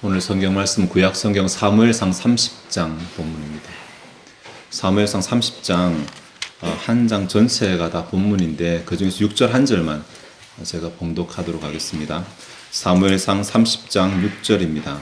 오늘 성경 말씀 구약 성경 사무엘상 30장 본문입니다. 사무엘상 30장 어, 한장 전체가 다 본문인데 그 중에서 6절 한 절만 제가 봉독하도록 하겠습니다. 사무엘상 30장 6절입니다.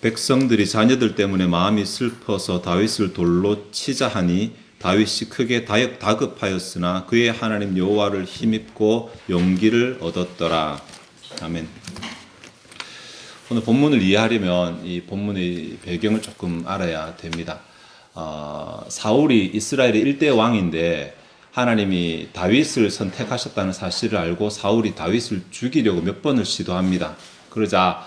백성들이 자녀들 때문에 마음이 슬퍼서 다윗을 돌로 치자 하니 다윗이 크게 다급하였으나 그의 하나님 여호와를 힘입고 용기를 얻었더라. 아멘. 오늘 본문을 이해하려면 이 본문의 배경을 조금 알아야 됩니다. 어, 사울이 이스라엘의 일대 왕인데 하나님이 다윗을 선택하셨다는 사실을 알고 사울이 다윗을 죽이려고 몇 번을 시도합니다. 그러자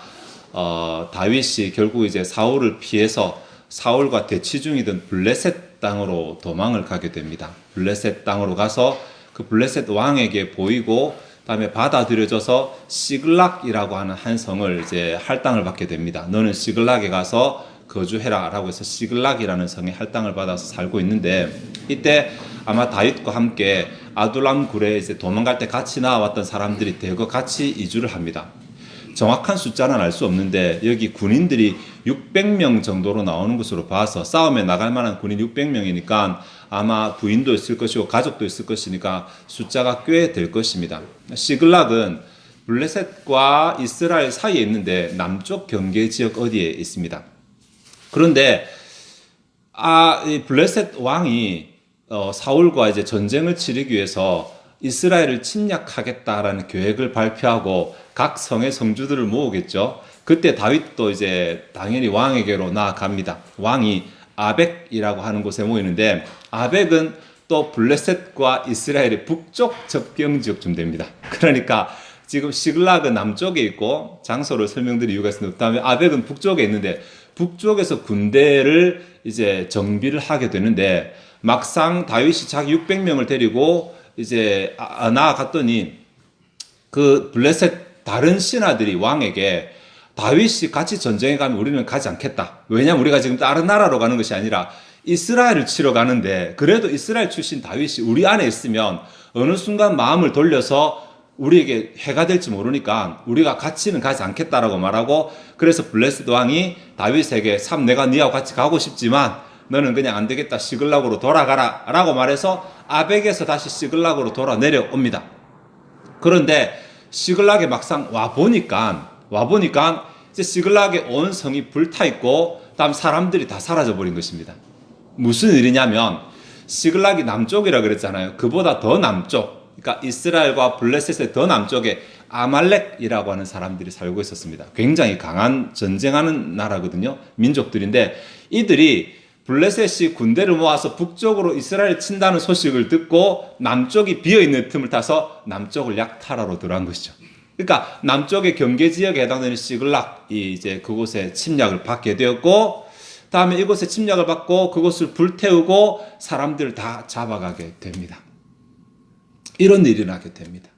어, 다윗이 결국 이제 사울을 피해서 사울과 대치 중이던 블레셋 땅으로 도망을 가게 됩니다. 블레셋 땅으로 가서 그 블레셋 왕에게 보이고 다음에 받아들여져서 시글락이라고 하는 한 성을 이제 할당을 받게 됩니다. 너는 시글락에 가서 거주해라라고 해서 시글락이라는 성에 할당을 받아서 살고 있는데 이때 아마 다윗과 함께 아둘람 굴에 이제 도망갈 때 같이 나왔던 사람들이 대거 같이 이주를 합니다. 정확한 숫자는 알 수 없는데 여기 군인들이 600명 정도로 나오는 것으로 봐서 싸움에 나갈 만한 군인 600명이니까 아마 부인도 있을 것이고 가족도 있을 것이니까 숫자가 꽤 될 것입니다. 시글락은 블레셋과 이스라엘 사이에 있는데 남쪽 경계 지역 어디에 있습니다. 그런데 아, 이 블레셋 왕이 어, 사울과 이제 전쟁을 치르기 위해서 이스라엘을 침략하겠다라는 계획을 발표하고 각 성의 성주들을 모으겠죠. 그때 다윗도 이제 당연히 왕에게로 나아갑니다. 왕이 아벡이라고 하는 곳에 모이는데 아벡은 또 블레셋과 이스라엘의 북쪽 접경 지역쯤 됩니다. 그러니까 지금 시글락은 남쪽에 있고 장소를 설명드릴 이유가 있습니다. 그다음에 아벡은 북쪽에 있는데 북쪽에서 군대를 이제 정비를 하게 되는데 막상 다윗이 자기 600명을 데리고 이제 아- 아, 나아갔더니 그 블레셋 다른 신하들이 왕에게 다윗이 같이 전쟁에 가면 우리는 가지 않겠다. 왜냐면 우리가 지금 다른 나라로 가는 것이 아니라 이스라엘을 치러 가는데 그래도 이스라엘 출신 다윗이 우리 안에 있으면 어느 순간 마음을 돌려서 우리에게 해가 될지 모르니까 우리가 같이는 가지 않겠다라고 말하고 그래서 블레셋 왕이 다윗에게 참 내가 네하고 같이 가고 싶지만 너는 그냥 안 되겠다 시글락으로 돌아가라 라고 말해서 아벡에서 다시 시글락으로 돌아 내려옵니다. 그런데 시글락에 막상 와 보니까 와 보니까 이제 시글락에 온 성이 불타 있고 다음 사람들이 다 사라져 버린 것입니다. 무슨 일이냐면 시글락이 남쪽이라 그랬잖아요. 그보다 더 남쪽, 그러니까 이스라엘과 블레셋의 더 남쪽에 아말렉이라고 하는 사람들이 살고 있었습니다. 굉장히 강한 전쟁하는 나라거든요. 민족들인데 이들이 블레셋이 군대를 모아서 북쪽으로 이스라엘 친다는 소식을 듣고 남쪽이 비어 있는 틈을 타서 남쪽을 약탈하러 들어간 것이죠. 그러니까 남쪽의 경계 지역에 해당되는 시글락이 이제 그곳에 침략을 받게 되었고 다음에 이곳에 침략을 받고 그곳을 불태우고 사람들을 다 잡아가게 됩니다. 이런 일이 나게 됩니다.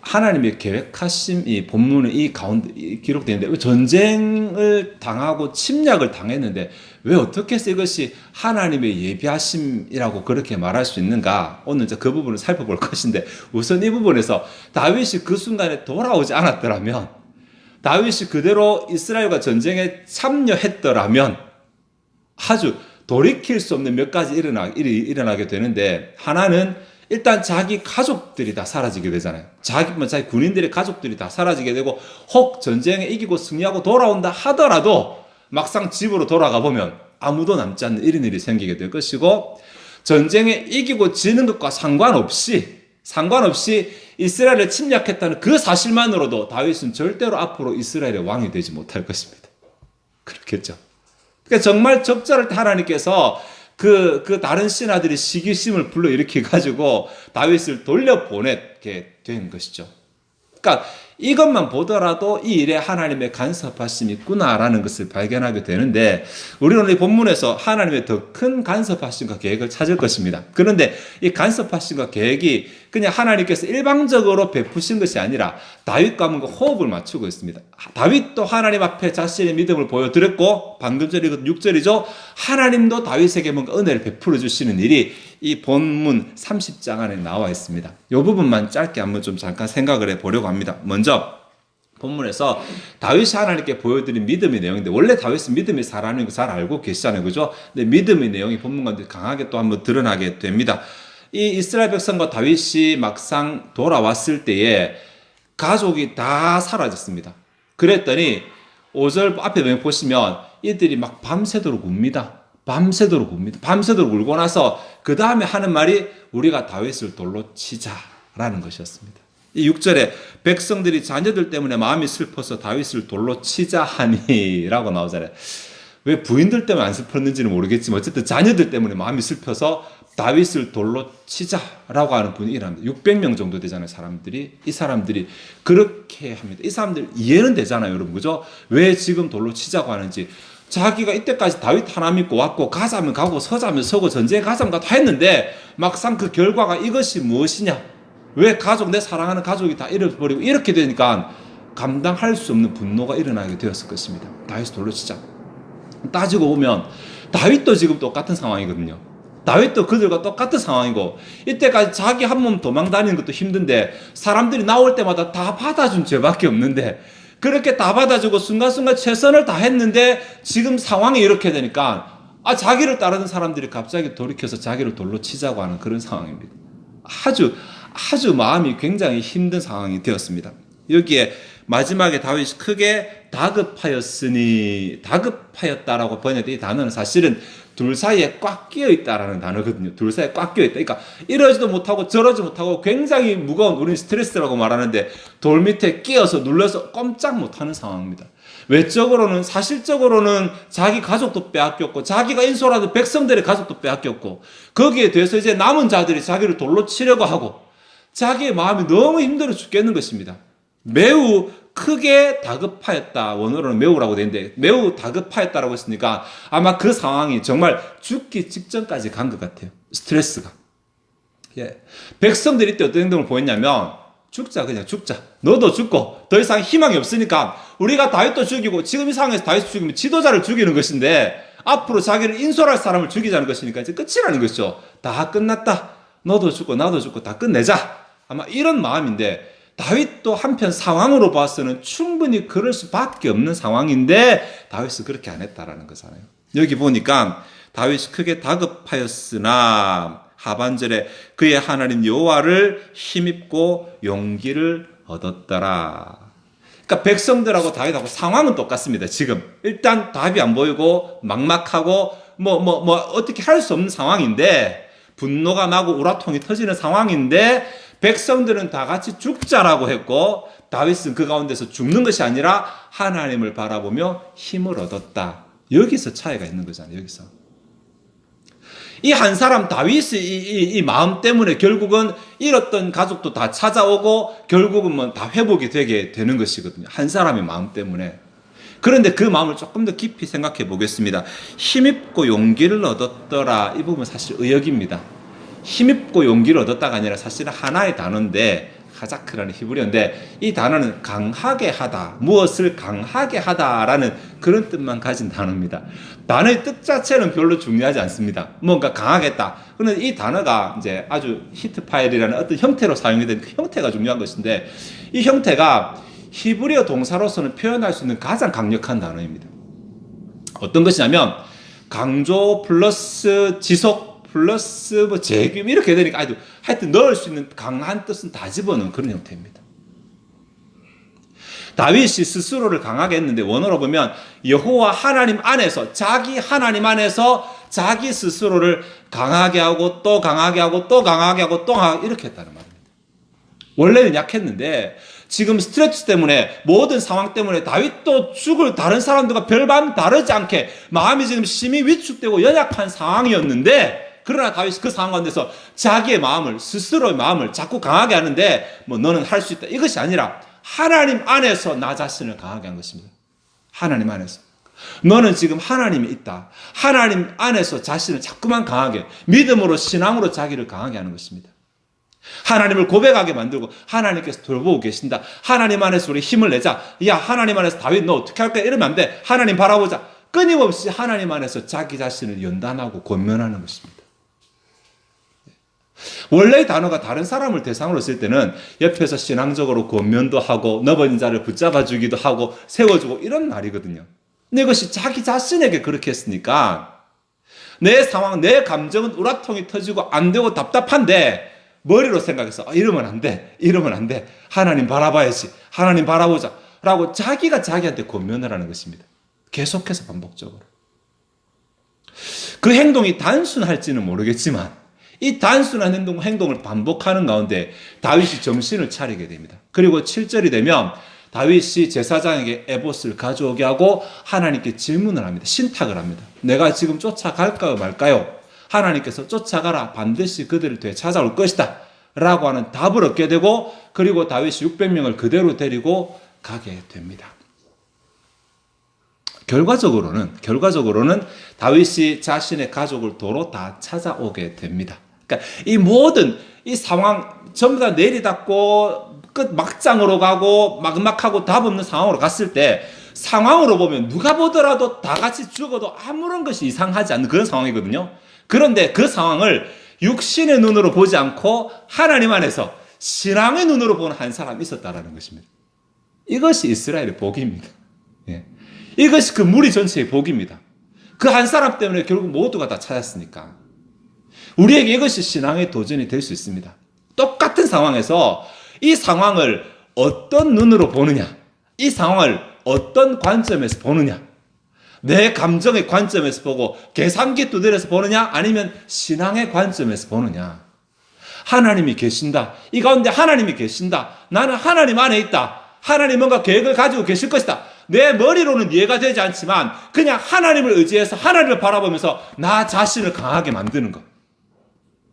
하나님의 계획하심 이 본문은 이 가운데 기록되어 있는데 왜 전쟁을 당하고 침략을 당했는데 왜 어떻게 해서 이것이 하나님의 예비하심이라고 그렇게 말할 수 있는가? 오늘 이제 그 부분을 살펴볼 것인데 우선 이 부분에서 다윗이 그 순간에 돌아오지 않았더라면 다윗이 그대로 이스라엘과 전쟁에 참여했더라면 아주 돌이킬 수 없는 몇 가지 일어나, 일이 일어나게 되는데 하나는 일단 자기 가족들이 다 사라지게 되잖아요. 자기, 뭐 자기 군인들의 가족들이 다 사라지게 되고 혹 전쟁에 이기고 승리하고 돌아온다 하더라도 막상 집으로 돌아가 보면 아무도 남지 않는 이런 일이 생기게 될 것이고 전쟁에 이기고 지는 것과 상관없이 상관없이 이스라엘을 침략했다는 그 사실만으로도 다윗은 절대로 앞으로 이스라엘의 왕이 되지 못할 것입니다. 그렇겠죠. 그러니까 정말 적절할 때 하나님께서 그, 그 다른 신하들이 시기심을 불러일으켜 가지고 다윗을 돌려보내게 된 것이죠. 그러니까 이것만 보더라도 이 일에 하나님의 간섭하심이 있구나라는 것을 발견하게 되는데 우리는 이 본문에서 하나님의 더 큰 간섭하심과 계획을 찾을 것입니다. 그런데 이 간섭하심과 계획이 그냥 하나님께서 일방적으로 베푸신 것이 아니라 다윗과 뭔가 호흡을 맞추고 있습니다. 다윗도 하나님 앞에 자신의 믿음을 보여드렸고 방금 전에 6절이죠. 하나님도 다윗에게 뭔가 은혜를 베풀어 주시는 일이 이 본문 30장 안에 나와 있습니다. 이 부분만 짧게 한번 좀 잠깐 생각을 해 보려고 합니다. 먼저 본문에서 다윗이 하나님께 보여드린 믿음의 내용인데 원래 다윗은 믿음의 사람인 거 잘 알고 계시잖아요. 그죠? 근데 믿음의 내용이 본문 가운데 강하게 또 한번 드러나게 됩니다. 이 이스라엘 백성과 다윗이 막상 돌아왔을 때에 가족이 다 사라졌습니다. 그랬더니 5절 앞에 보시면 이들이 막 밤새도록 웁니다. 밤새도록 웁니다. 밤새도록 울고 나서 그 다음에 하는 말이 우리가 다윗을 돌로 치자라는 것이었습니다. 이 6절에 백성들이 자녀들 때문에 마음이 슬퍼서 다윗을 돌로 치자 하니라고 나오잖아요. 왜 부인들 때문에 안 슬펐는지는 모르겠지만 어쨌든 자녀들 때문에 마음이 슬퍼서 다윗을 돌로 치자라고 하는 분이 일합니다. 600명 정도 되잖아요, 사람들이. 이 사람들이 그렇게 합니다. 이 사람들 이해는 되잖아요, 여러분. 그죠? 왜 지금 돌로 치자고 하는지. 자기가 이때까지 다윗 하나 믿고 왔고 가자면 가고 서자면 서고 전쟁에 가자면 가다 했는데 막상 그 결과가 이것이 무엇이냐? 왜 가족 내 사랑하는 가족이 다 잃어버리고 이렇게 되니까 감당할 수 없는 분노가 일어나게 되었을 것입니다. 다윗 돌로 치자. 따지고 보면 다윗도 지금 똑같은 상황이거든요. 다윗도 그들과 똑같은 상황이고 이때까지 자기 한 몸 도망 다니는 것도 힘든데 사람들이 나올 때마다 다 받아준 죄밖에 없는데 그렇게 다 받아주고 순간순간 최선을 다했는데 지금 상황이 이렇게 되니까 아 자기를 따르는 사람들이 갑자기 돌이켜서 자기를 돌로 치자고 하는 그런 상황입니다. 아주 아주 마음이 굉장히 힘든 상황이 되었습니다. 여기에 마지막에 다윗이 크게 다급하였으니 다급하였다라고 번역된 이 단어는 사실은 둘 사이에 꽉 끼어 있다라는 단어거든요. 둘 사이에 꽉 끼어 있다. 그러니까 이러지도 못하고 저러지 못하고 굉장히 무거운 우리는 스트레스라고 말하는데 돌 밑에 끼어서 눌러서 꼼짝 못하는 상황입니다. 외적으로는 사실적으로는 자기 가족도 빼앗겼고 자기가 인솔하던 백성들의 가족도 빼앗겼고 거기에 대해서 이제 남은 자들이 자기를 돌로 치려고 하고 자기의 마음이 너무 힘들어 죽겠는 것입니다. 매우 크게 다급하였다. 원어로는 매우라고 되는데 매우 다급하였다라고 했으니까 아마 그 상황이 정말 죽기 직전까지 간 것 같아요. 스트레스가. 예. 백성들이 때 어떤 행동을 보였냐면 죽자 그냥 죽자. 너도 죽고 더 이상 희망이 없으니까 우리가 다윗도 죽이고 지금 이 상황에서 다윗 죽이면 지도자를 죽이는 것인데 앞으로 자기를 인솔할 사람을 죽이자는 것이니까 이제 끝이라는 것이죠. 다 끝났다. 너도 죽고 나도 죽고 다 끝내자. 아마 이런 마음인데 다윗도 한편 상황으로 봐서는 충분히 그럴 수밖에 없는 상황인데 다윗은 그렇게 안 했다라는 거잖아요. 여기 보니까 다윗이 크게 다급하였으나 하반절에 그의 하나님 여호와를 힘입고 용기를 얻었더라. 그러니까 백성들하고 다윗하고 상황은 똑같습니다. 지금 일단 답이 안 보이고 막막하고 뭐 뭐 뭐 어떻게 할 수 없는 상황인데 분노가 나고 우라통이 터지는 상황인데 백성들은 다 같이 죽자라고 했고 다윗은 그 가운데서 죽는 것이 아니라 하나님을 바라보며 힘을 얻었다. 여기서 차이가 있는 거잖아요. 여기서. 이 한 사람 다윗의 이, 이, 이, 마음 때문에 결국은 잃었던 가족도 다 찾아오고 결국은 뭐 다 회복이 되게 되는 것이거든요. 한 사람의 마음 때문에. 그런데 그 마음을 조금 더 깊이 생각해 보겠습니다. 힘입고 용기를 얻었더라. 이 부분 사실 의역입니다. 힘입고 용기를 얻었다가 아니라 사실은 하나의 단어인데 하자크라는 히브리어인데 이 단어는 강하게 하다 무엇을 강하게 하다라는 그런 뜻만 가진 단어입니다. 단어의 뜻 자체는 별로 중요하지 않습니다. 뭔가 강하겠다. 그런데 이 단어가 이제 아주 히트 파일이라는 어떤 형태로 사용이 된 그 형태가 중요한 것인데 이 형태가 히브리어 동사로서는 표현할 수 있는 가장 강력한 단어입니다. 어떤 것이냐면 강조 플러스 지속 플러스 뭐 재김 이렇게 되니까 하여튼 넣을 수 있는 강한 뜻은 다 집어넣은 그런 형태입니다. 다윗이 스스로를 강하게 했는데 원어로 보면 여호와 하나님 안에서 자기 하나님 안에서 자기 스스로를 강하게 하고 또 강하게 하고 또 강하게 하고 또 강하게 이렇게 했다는 말입니다. 원래는 약했는데 지금 스트레스 때문에 모든 상황 때문에 다윗도 죽을 다른 사람들과 별반 다르지 않게 마음이 지금 심히 위축되고 연약한 상황이었는데 그러나 다윗이 그 상황 가운데서 자기의 마음을 스스로의 마음을 자꾸 강하게 하는데 뭐 너는 할 수 있다 이것이 아니라 하나님 안에서 나 자신을 강하게 한 것입니다. 하나님 안에서. 너는 지금 하나님이 있다. 하나님 안에서 자신을 자꾸만 강하게, 믿음으로, 신앙으로 자기를 강하게 하는 것입니다. 하나님을 고백하게 만들고 하나님께서 돌보고 계신다. 하나님 안에서 우리 힘을 내자. 야, 하나님 안에서 다윗 너 어떻게 할 거야? 이러면 안 돼. 하나님 바라보자. 끊임없이 하나님 안에서 자기 자신을 연단하고 권면하는 것입니다. 원래 이 단어가 다른 사람을 대상으로 쓸 때는 옆에서 신앙적으로 권면도 하고 너버린 자를 붙잡아 주기도 하고 세워주고 이런 말이거든요. 근데 이것이 자기 자신에게 그렇게 했으니까 내 상황, 내 감정은 우라통이 터지고 안 되고 답답한데 머리로 생각해서 아, 이러면 안 돼. 이러면 안 돼. 하나님 바라봐야지. 하나님 바라보자. 라고 자기가 자기한테 권면을 하는 것입니다. 계속해서 반복적으로. 그 행동이 단순할지는 모르겠지만 이 단순한 행동, 행동을 반복하는 가운데 다윗이 정신을 차리게 됩니다. 그리고 7절이 되면 다윗이 제사장에게 에봇을 가져오게 하고 하나님께 질문을 합니다. 신탁을 합니다. 내가 지금 쫓아갈까요 말까요? 하나님께서 쫓아가라 반드시 그들을 되찾아올 것이다. 라고 하는 답을 얻게 되고 그리고 다윗이 600명을 그대로 데리고 가게 됩니다. 결과적으로는 결과적으로는 다윗이 자신의 가족을 도로 다 찾아오게 됩니다. 그러니까 이 모든 이 상황 전부 다 내리닫고 끝 막장으로 가고 막막하고 답 없는 상황으로 갔을 때 상황으로 보면 누가 보더라도 다 같이 죽어도 아무런 것이 이상하지 않는 그런 상황이거든요. 그런데 그 상황을 육신의 눈으로 보지 않고 하나님 안에서 신앙의 눈으로 보는 한 사람이 있었다라는 것입니다. 이것이 이스라엘의 복입니다. 예. 이것이 그 무리 전체의 복입니다. 그 한 사람 때문에 결국 모두가 다 찾았으니까. 우리에게 이것이 신앙의 도전이 될 수 있습니다. 똑같은 상황에서 이 상황을 어떤 눈으로 보느냐, 이 상황을 어떤 관점에서 보느냐, 내 감정의 관점에서 보고 계산기 두드려서 보느냐, 아니면 신앙의 관점에서 보느냐. 하나님이 계신다. 이 가운데 하나님이 계신다. 나는 하나님 안에 있다. 하나님 뭔가 계획을 가지고 계실 것이다. 내 머리로는 이해가 되지 않지만 그냥 하나님을 의지해서 하나님을 바라보면서 나 자신을 강하게 만드는 것.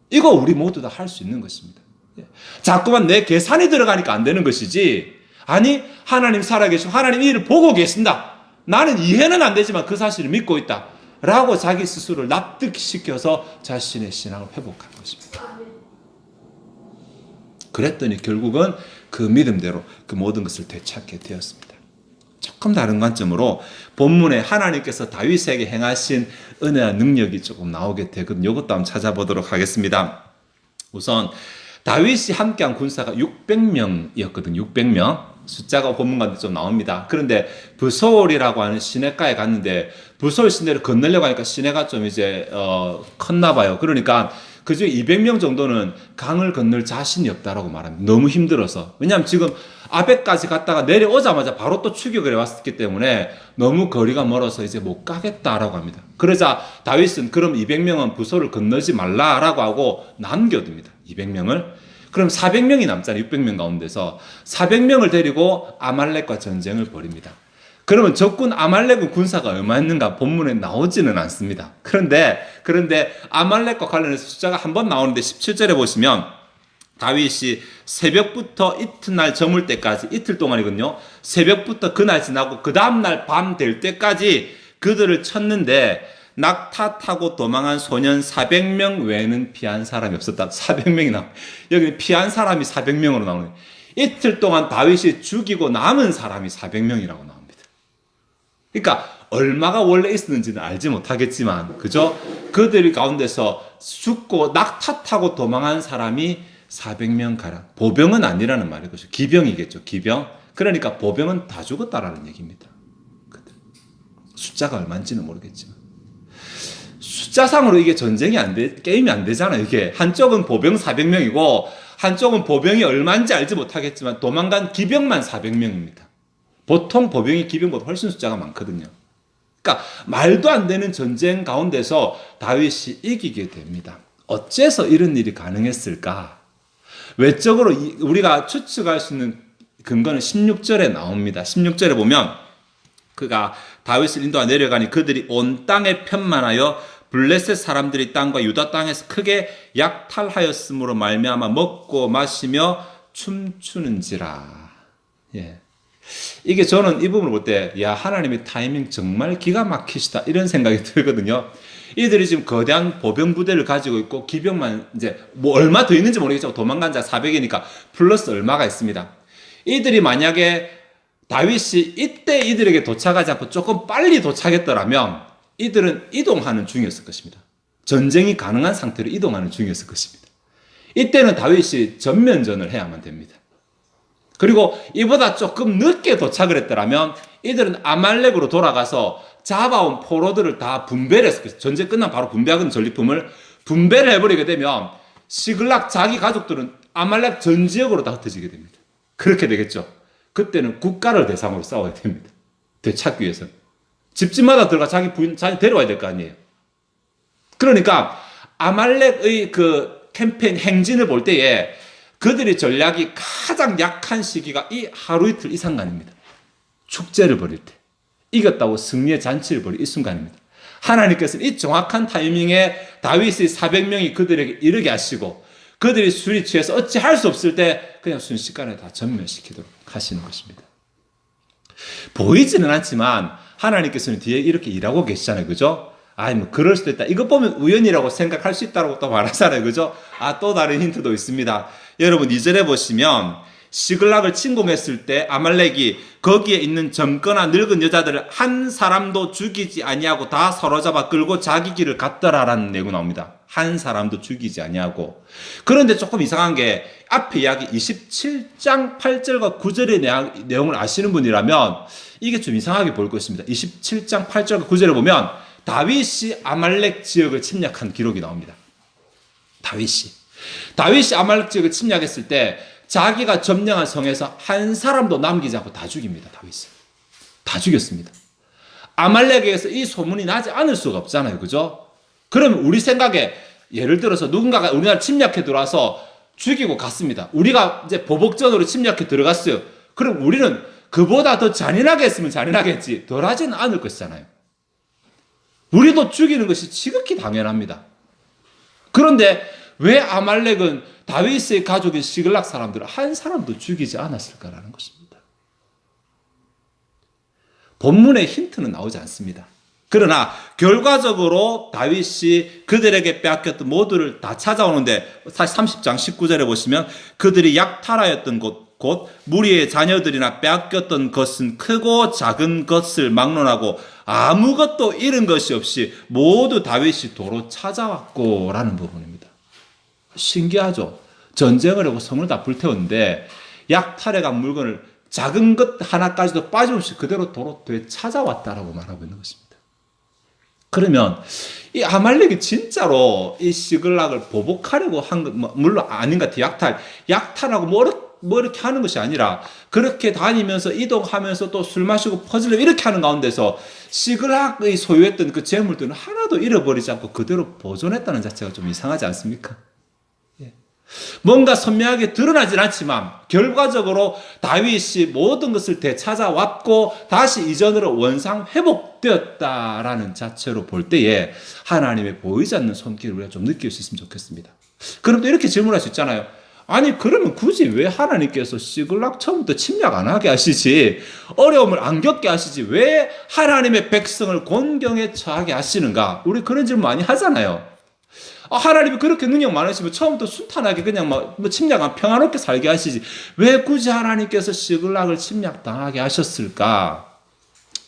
이거 우리 모두 다 할 수 있는 것입니다. 예. 자꾸만 내 계산이 들어가니까 안 되는 것이지. 아니, 하나님 살아계시고 하나님 이 일을 보고 계신다. 나는 이해는 안 되지만 그 사실을 믿고 있다. 라고 자기 스스로를 납득시켜서 자신의 신앙을 회복한 것입니다. 그랬더니 결국은 그 믿음대로 그 모든 것을 되찾게 되었습니다. 조금 다른 관점으로 본문에 하나님께서 다윗에게 행하신 은혜와 능력이 조금 나오게 되거든요. 이것도 한번 찾아보도록 하겠습니다. 우선 다윗이 함께한 군사가 600명이었거든요. 600명. 숫자가 본문 가운데 좀 나옵니다. 그런데 부서울이라고 하는 시내가에 갔는데 부서울 시내를 건너려고 하니까 시내가 좀 이제 어, 컸나 봐요. 그러니까 그중에 200명 정도는 강을 건널 자신이 없다라고 말합니다. 너무 힘들어서. 왜냐하면 지금 아베까지 갔다가 내려오자마자 바로 또 추격을 해왔기 때문에 너무 거리가 멀어서 이제 못 가겠다라고 합니다. 그러자 다윗은 그럼 200명은 부서를 건너지 말라라고 하고 남겨둡니다. 200명을. 그럼 400명이 남잖아요. 600명 가운데서 400명을 데리고 아말렉과 전쟁을 벌입니다. 그러면 적군 아말렉은 군사가 얼마였는가 본문에 나오지는 않습니다. 그런데 그런데 아말렉과 관련해서 숫자가 한 번 나오는데 17절에 보시면 다윗이 새벽부터 이튿날 저물 때까지 이틀 동안이거든요. 새벽부터 그날 지나고 그 다음날 밤 될 때까지 그들을 쳤는데 낙타 타고 도망한 소년 400명 외에는 피한 사람이 없었다. 400명이 나와. 여기 피한 사람이 400명으로 나오네. 이틀 동안 다윗이 죽이고 남은 사람이 400명이라고 나옵니다. 그러니까 얼마가 원래 있었는지는 알지 못하겠지만 그죠? 그들 가운데서 죽고 낙타 타고 도망한 사람이 400명 가량. 보병은 아니라는 말이죠. 기병이겠죠. 기병. 그러니까 보병은 다 죽었다라는 얘기입니다. 숫자가 얼마인지는 모르겠지만. 숫자상으로 이게 전쟁이 안 돼, 게임이 안 되잖아요. 이게. 한쪽은 보병 400명이고, 한쪽은 보병이 얼마인지 알지 못하겠지만, 도망간 기병만 400명입니다. 보통 보병이 기병보다 훨씬 숫자가 많거든요. 그러니까, 말도 안 되는 전쟁 가운데서 다윗이 이기게 됩니다. 어째서 이런 일이 가능했을까? 외적으로 우리가 추측할 수 있는 근거는 16절에 나옵니다. 16절에 보면, 그가 다윗을 인도하 내려가니 그들이 온 땅에 편만하여 블레셋 사람들이 땅과 유다 땅에서 크게 약탈하였으므로 말미암아 먹고 마시며 춤추는지라. 예. 이게 저는 이 부분을 볼 때, 야, 하나님의 타이밍 정말 기가 막히시다. 이런 생각이 들거든요. 이들이 지금 거대한 보병 부대를 가지고 있고, 기병만 이제 뭐 얼마 더 있는지 모르겠지만 도망간 자 400이니까 플러스 얼마가 있습니다. 이들이 만약에 다윗이 이때 이들에게 도착하지 않고 조금 빨리 도착했더라면 이들은 이동하는 중이었을 것입니다. 전쟁이 가능한 상태로 이동하는 중이었을 것입니다. 이때는 다윗이 전면전을 해야만 됩니다. 그리고 이보다 조금 늦게 도착을 했더라면 이들은 아말렉으로 돌아가서 잡아온 포로들을 다 분배를 것입니다. 전쟁 끝난 바로 분배하는 전리품을 분배를 해버리게 되면 시글락 자기 가족들은 아말렉 전 지역으로 다 흩어지게 됩니다. 그렇게 되겠죠. 그때는 국가를 대상으로 싸워야 됩니다. 되찾기 위해서는. 집집마다 들어가 자기 부인, 자기 데려와야 될 거 아니에요. 그러니까 아말렉의 그 캠페인 행진을 볼 때에 그들의 전략이 가장 약한 시기가 이 하루 이틀 이 상간입니다. 축제를 벌일 때. 이겼다고 승리의 잔치를 벌일 이 순간입니다. 하나님께서는 이 정확한 타이밍에 다윗의 400명이 그들에게 이르게 하시고 그들이 술이 취해서 어찌 할 수 없을 때 그냥 순식간에 다 전멸시키도록 하시는 것입니다. 보이지는 않지만 하나님께서는 뒤에 이렇게 일하고 계시잖아요. 그죠? 아이, 뭐, 그럴 수도 있다. 이것 보면 우연이라고 생각할 수 있다고 또 말하잖아요. 그죠? 아, 또 다른 힌트도 있습니다. 여러분, 이전에 보시면, 시글락을 침공했을 때 아말렉이 거기에 있는 젊거나 늙은 여자들을 한 사람도 죽이지 아니하고 다 사로잡아 끌고 자기 길을 갔더라라는 내용 나옵니다. 한 사람도 죽이지 아니하고. 그런데 조금 이상한 게 앞에 이야기 27장 8절과 9절의 내용을 아시는 분이라면 이게 좀 이상하게 보일 것입니다. 27장 8절과 9절을 보면 다윗이 아말렉 지역을 침략한 기록이 나옵니다. 다윗이. 다윗이 아말렉 지역을 침략했을 때 자기가 점령한 성에서 한 사람도 남기지 않고 다 죽입니다. 다윗을. 다 죽였습니다. 아말렉에게서 이 소문이 나지 않을 수가 없잖아요. 그죠? 그러면 우리 생각에 예를 들어서 누군가가 우리나라 침략해 들어와서 죽이고 갔습니다. 우리가 이제 보복전으로 침략해 들어갔어요. 그럼 우리는 그보다 더 잔인하게 했으면 잔인하게 했지 덜 하지는 않을 것이잖아요. 우리도 죽이는 것이 지극히 당연합니다. 그런데 왜 아말렉은 다윗의 가족인 시글락 사람들을 한 사람도 죽이지 않았을까라는 것입니다. 본문의 힌트는 나오지 않습니다. 그러나 결과적으로 다윗이 그들에게 빼앗겼던 모두를 다 찾아오는데 사실 30장 19절에 보시면 그들이 약탈하였던 곳, 곧 무리의 자녀들이나 빼앗겼던 것은 크고 작은 것을 막론하고 아무것도 잃은 것이 없이 모두 다윗이 도로 찾아왔고라는 부분입니다. 신기하죠? 전쟁을 하고 성을 다 불태웠는데 약탈해 간 물건을 작은 것 하나까지도 빠짐없이 그대로 도로 되찾아왔다라고 말하고 있는 것입니다. 그러면 이 아말렉이 진짜로 이 시글락을 보복하려고 한 것, 뭐, 물론 아닌 것 같아요. 약탈. 약탈하고 뭐, 이렇게, 뭐 이렇게 하는 것이 아니라 그렇게 다니면서 이동하면서 또 술 마시고 퍼즐을 이렇게 하는 가운데서 시글락의 소유했던 그 재물들은 하나도 잃어버리지 않고 그대로 보존했다는 자체가 좀 이상하지 않습니까? 뭔가 선명하게 드러나진 않지만 결과적으로 다윗이 모든 것을 되찾아왔고 다시 이전으로 원상 회복되었다라는 자체로 볼 때에 하나님의 보이지 않는 손길을 우리가 좀 느낄 수 있으면 좋겠습니다. 그럼 또 이렇게 질문할 수 있잖아요. 아니 그러면 굳이 왜 하나님께서 시글락 처음부터 침략 안 하게 하시지 어려움을 안 겪게 하시지 왜 하나님의 백성을 곤경에 처하게 하시는가 우리 그런 질문 많이 하잖아요. 아, 하나님이 그렇게 능력 많으시면 처음부터 순탄하게 그냥 막, 뭐 침략한 평화롭게 살게 하시지. 왜 굳이 하나님께서 시글락을 침략당하게 하셨을까?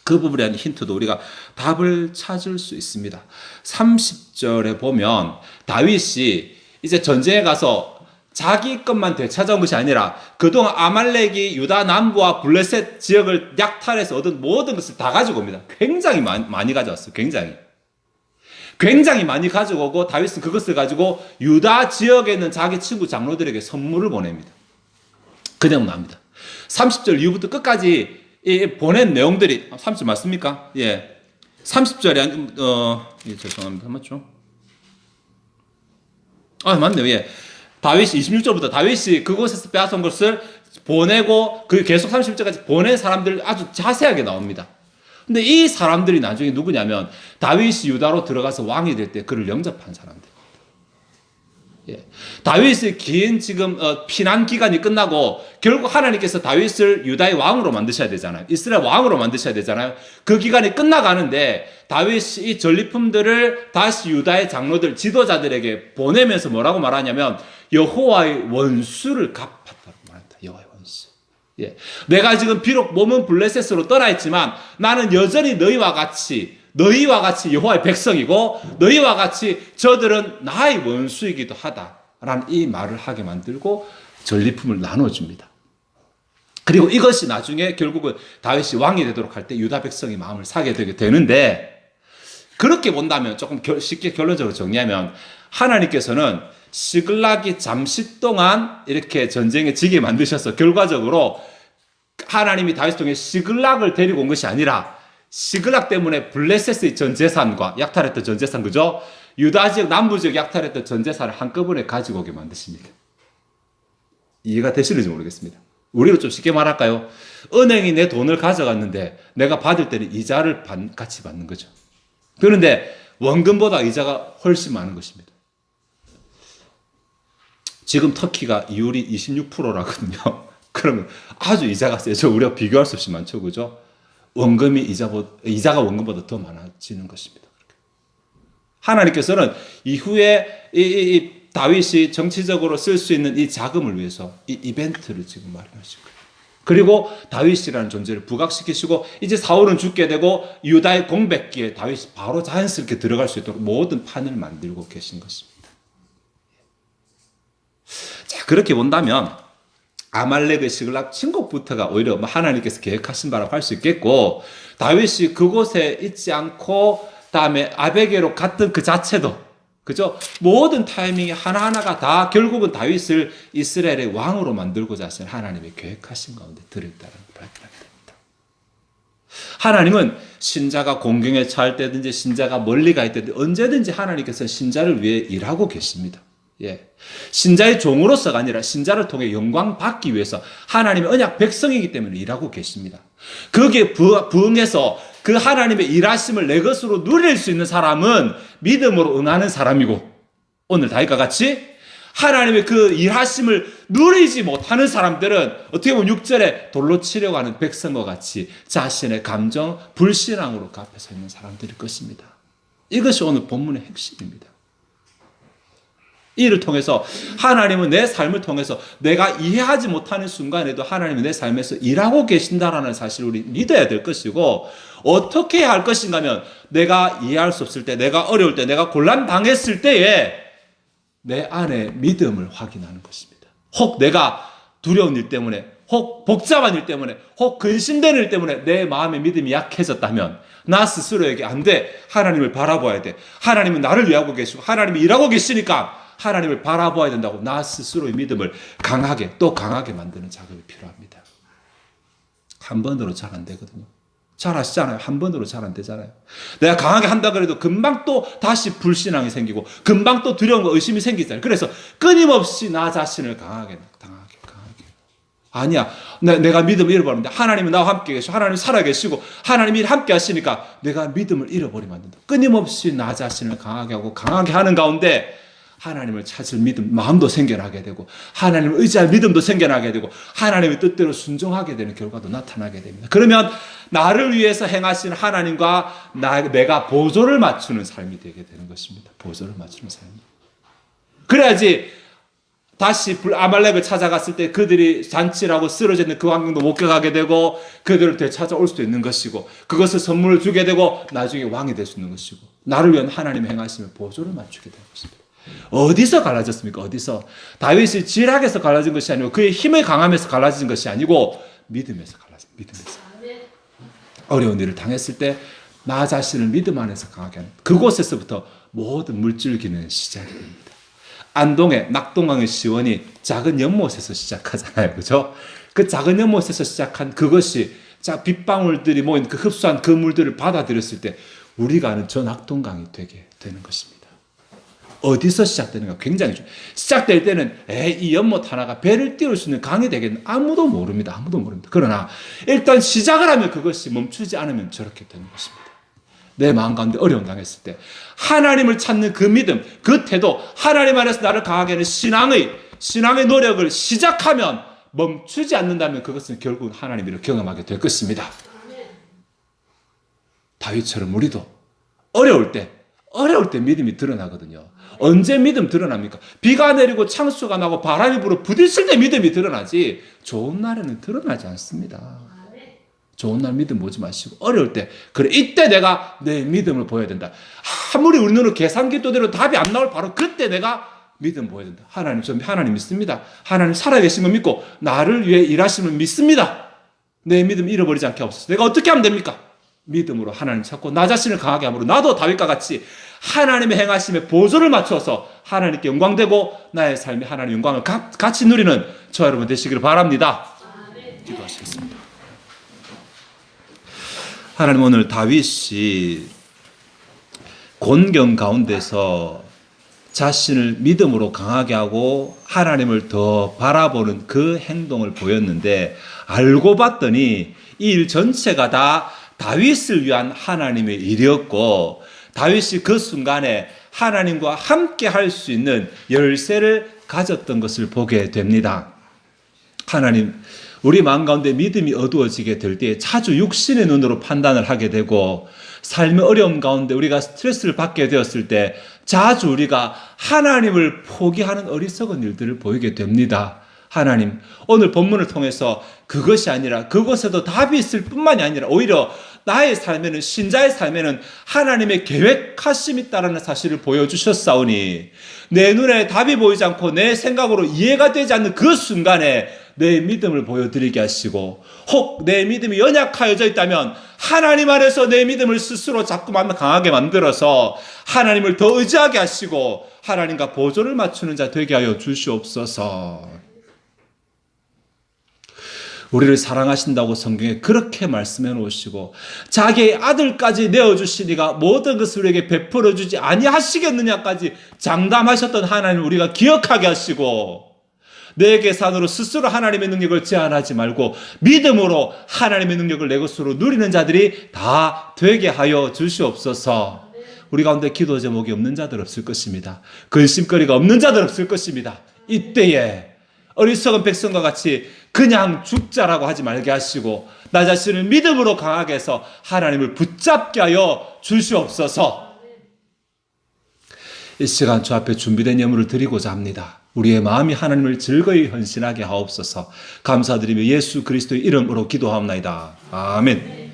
그 부분에 대한 힌트도 우리가 답을 찾을 수 있습니다. 30절에 보면 다윗이 이제 전쟁에 가서 자기 것만 되찾아온 것이 아니라 그동안 아말렉이 유다 남부와 블레셋 지역을 약탈해서 얻은 모든 것을 다 가지고 옵니다. 굉장히 많이, 많이 가져왔어요. 굉장히. 굉장히 많이 가져오고 다윗은 그것을 가지고 유다 지역에 있는 자기 친구 장로들에게 선물을 보냅니다. 그 내용 나옵니다. 30절 이후부터 끝까지 이 보낸 내용들이 30절 맞습니까? 예. 30절에 어 예, 죄송합니다. 맞죠? 아, 맞네요. 예. 다윗이 26절부터 다윗이 그곳에서 빼앗은 것을 보내고 그 계속 30절까지 보낸 사람들 아주 자세하게 나옵니다. 근데 이 사람들이 나중에 누구냐면 다윗이 유다로 들어가서 왕이 될 때 그를 영접한 사람들. 예. 다윗의 긴 지금 어, 피난 기간이 끝나고 결국 하나님께서 다윗을 유다의 왕으로 만드셔야 되잖아요. 이스라엘 왕으로 만드셔야 되잖아요. 그 기간이 끝나가는데 다윗이 이 전리품들을 다시 유다의 장로들 지도자들에게 보내면서 뭐라고 말하냐면 여호와의 원수를 갚았다고 말한다. 여호와의 원수. 예. 내가 지금 비록 몸은 블레셋으로 떠나 있지만 나는 여전히 너희와 같이 너희와 같이 여호와의 백성이고 너희와 같이 저들은 나의 원수이기도 하다라는 이 말을 하게 만들고 전리품을 나눠줍니다. 그리고 이것이 나중에 결국은 다윗이 왕이 되도록 할 때 유다 백성이 마음을 사게 되게 되는데 그렇게 본다면 조금 결- 쉽게 결론적으로 정리하면 하나님께서는 시글락이 잠시 동안 이렇게 전쟁에 지게 만드셔서 결과적으로 하나님이 다윗 통해 시글락을 데리고 온 것이 아니라 시글락 때문에 블레셋의 전 재산과 약탈했던 전 재산 그죠? 유다 지역 남부 지역 약탈했던 전 재산을 한꺼번에 가지고 오게 만드십니다. 이해가 되시는지 모르겠습니다. 우리로 좀 쉽게 말할까요? 은행이 내 돈을 가져갔는데 내가 받을 때는 이자를 받- 같이 받는 거죠. 그런데 원금보다 이자가 훨씬 많은 것입니다. 지금 터키가 이율이 26%라거든요. 그러면 아주 이자가 세죠. 우리가 비교할 수 없이 많죠. 그죠? 원금이 이자보다, 이자가 원금보다 더 많아지는 것입니다. 하나님께서는 이후에 이, 이- 이 다윗이 정치적으로 쓸 수 있는 이 자금을 위해서 이 이벤트를 지금 마련하신 거예요. 그리고 다윗이라는 존재를 부각시키시고 이제 사울은 죽게 되고 유다의 공백기에 다윗이 바로 자연스럽게 들어갈 수 있도록 모든 판을 만들고 계신 것입니다. 자, 그렇게 본다면 아말렉의 시글락 친곡부터가 오히려 뭐 하나님께서 계획하신 바라고 할 수 있겠고 다윗이 그곳에 있지 않고 다음에 아베게로 갔던 그 자체도 그죠? 모든 타이밍이 하나하나가 다 결국은 다윗을 이스라엘의 왕으로 만들고자 하신 하나님의 계획하신 가운데 들어있다는 걸 발견하게 됩니다. 하나님은 신자가 공경에 처할 때든지 신자가 멀리 가 있든지 언제든지 하나님께서 신자를 위해 일하고 계십니다. 예. 신자의 종으로서가 아니라 신자를 통해 영광 받기 위해서 하나님의 언약 백성이기 때문에 일하고 계십니다. 거기에 부- 부응해서 그 하나님의 일하심을 내 것으로 누릴 수 있는 사람은 믿음으로 응하는 사람이고 오늘 다윗과 같이 하나님의 그 일하심을 누리지 못하는 사람들은 어떻게 보면 6절에 돌로 치려고 하는 백성과 같이 자신의 감정, 불신앙으로 갚여 서 있는 사람들일 것입니다. 이것이 오늘 본문의 핵심입니다. 이를 통해서 하나님은 내 삶을 통해서 내가 이해하지 못하는 순간에도 하나님은 내 삶에서 일하고 계신다라는 사실을 우리 믿어야 될 것이고 어떻게 할 것인가 하면 내가 이해할 수 없을 때 내가 어려울 때 내가 곤란 당했을 때에 내 안에 믿음을 확인하는 것입니다. 혹 내가 두려운 일 때문에 혹 복잡한 일 때문에 혹 근심되는 일 때문에 내 마음의 믿음이 약해졌다면 나 스스로에게 안 돼. 하나님을 바라봐야 돼. 하나님은 나를 위하고 계시고 하나님이 일하고 계시니까 하나님을 바라봐야 된다고 나 스스로의 믿음을 강하게 또 강하게 만드는 작업이 필요합니다. 한 번으로 잘 안 되거든요. 잘 아시잖아요. 한 번으로 잘 안 되잖아요. 내가 강하게 한다 그래도 금방 또 다시 불신앙이 생기고 금방 또 두려움과 의심이 생기잖아요. 그래서 끊임없이 나 자신을 강하게 강하게 강하게 아니야. 내, 내가 믿음을 잃어버렸는데 하나님은 나와 함께 계시고 하나님 살아 계시고 하나님이 함께 하시니까 내가 믿음을 잃어버리면 안 된다. 끊임없이 나 자신을 강하게 하고 강하게 하는 가운데 하나님을 찾을 믿음, 마음도 생겨나게 되고, 하나님을 의지할 믿음도 생겨나게 되고, 하나님의 뜻대로 순종하게 되는 결과도 나타나게 됩니다. 그러면 나를 위해서 행하신 하나님과 나, 내가 보조를 맞추는 삶이 되게 되는 것입니다. 보조를 맞추는 삶이. 그래야지 다시 불- 아말렉을 찾아갔을 때 그들이 잔치라고 쓰러져 있는 그 환경도 목격하게 되고 그들을 되찾아올 수도 있는 것이고 그것을 선물을 주게 되고 나중에 왕이 될 수 있는 것이고 나를 위한 하나님의 행하심을 보조를 맞추게 되는 것입니다. 어디서 갈라졌습니까? 어디서? 다윗이 지략에서 갈라진 것이 아니고 그의 힘의 강함에서 갈라진 것이 아니고 믿음에서 갈라진 믿음에서. 어려운 일을 당했을 때 나 자신을 믿음 안에서 강하게 하는 그곳에서부터 모든 물줄기는 시작이 됩니다. 안동의 낙동강의 시원이 작은 연못에서 시작하잖아요. 그죠? 그 작은 연못에서 시작한 그것이 자, 빗방울들이 모인 그 흡수한 그 물들을 받아들였을 때 우리가 아는 저 낙동강이 되게 되는 것입니다. 어디서 시작되는가 굉장히 중요해요. 시작될 때는 에이, 이 연못 하나가 배를 띄울 수 있는 강이 되겠는 아무도 모릅니다. 아무도 모릅니다. 그러나 일단 시작을 하면 그것이 멈추지 않으면 저렇게 되는 것입니다. 내 마음 가운데 어려움 당했을 때 하나님을 찾는 그 믿음, 그 태도, 하나님 안에서 나를 강하게 하는 신앙의 신앙의 노력을 시작하면 멈추지 않는다면 그것은 결국 하나님을 경험하게 될 것입니다. 다윗처럼 우리도 어려울 때, 어려울 때 믿음이 드러나거든요. 언제 믿음 드러납니까? 비가 내리고 창수가 나고 바람이 불어 부딪힐 때 믿음이 드러나지, 좋은 날에는 드러나지 않습니다. 좋은 날 믿음 보지 마시고, 어려울 때, 그래, 이때 내가 내 믿음을 보여야 된다. 아무리 우리 눈으로 계산기 또대로 답이 안 나올 바로 그때 내가 믿음 보여야 된다. 하나님, 저 하나님 믿습니다. 하나님 살아계심을 믿고, 나를 위해 일하심을 믿습니다. 내 믿음 잃어버리지 않게 하옵소서. 내가 어떻게 하면 됩니까? 믿음으로 하나님 찾고 나 자신을 강하게 함으로 나도 다윗과 같이 하나님의 행하심에 보조를 맞춰서 하나님께 영광되고 나의 삶이 하나님의 영광을 가- 같이 누리는 저 여러분 되시기를 바랍니다. 기도하시겠습니다. 하나님 오늘 다윗이 곤경 가운데서 자신을 믿음으로 강하게 하고 하나님을 더 바라보는 그 행동을 보였는데 알고 봤더니 이 일 전체가 다 다윗을 위한 하나님의 일이었고 다윗이 그 순간에 하나님과 함께 할 수 있는 열쇠를 가졌던 것을 보게 됩니다. 하나님, 우리 마음 가운데 믿음이 어두워지게 될 때 자주 육신의 눈으로 판단을 하게 되고 삶의 어려움 가운데 우리가 스트레스를 받게 되었을 때 자주 우리가 하나님을 포기하는 어리석은 일들을 보이게 됩니다. 하나님, 오늘 본문을 통해서 그것이 아니라 그것에도 답이 있을 뿐만이 아니라 오히려 나의 삶에는 신자의 삶에는 하나님의 계획하심이 있다라는 사실을 보여주셨사오니 내 눈에 답이 보이지 않고 내 생각으로 이해가 되지 않는 그 순간에 내 믿음을 보여드리게 하시고 혹 내 믿음이 연약하여져 있다면 하나님 안에서 내 믿음을 스스로 자꾸만 강하게 만들어서 하나님을 더 의지하게 하시고 하나님과 보조를 맞추는 자 되게 하여 주시옵소서. 우리를 사랑하신다고 성경에 그렇게 말씀해 놓으시고 자기의 아들까지 내어 주시니가 모든 것을 우리에게 베풀어 주지 아니하시겠느냐까지 장담하셨던 하나님 우리가 기억하게 하시고 내 계산으로 스스로 하나님의 능력을 제한하지 말고 믿음으로 하나님의 능력을 내 것으로 누리는 자들이 다 되게 하여 주시옵소서. 우리 가운데 기도 제목이 없는 자들 없을 것입니다. 근심거리가 없는 자들 없을 것입니다. 이때에 어리석은 백성과 같이 그냥 죽자라고 하지 말게 하시고 나 자신을 믿음으로 강하게 해서 하나님을 붙잡게 하여 주시옵소서. 이 시간 주 앞에 준비된 예물을 드리고자 합니다. 우리의 마음이 하나님을 즐거이 헌신하게 하옵소서. 감사드리며 예수 그리스도의 이름으로 기도하옵나이다. 아멘.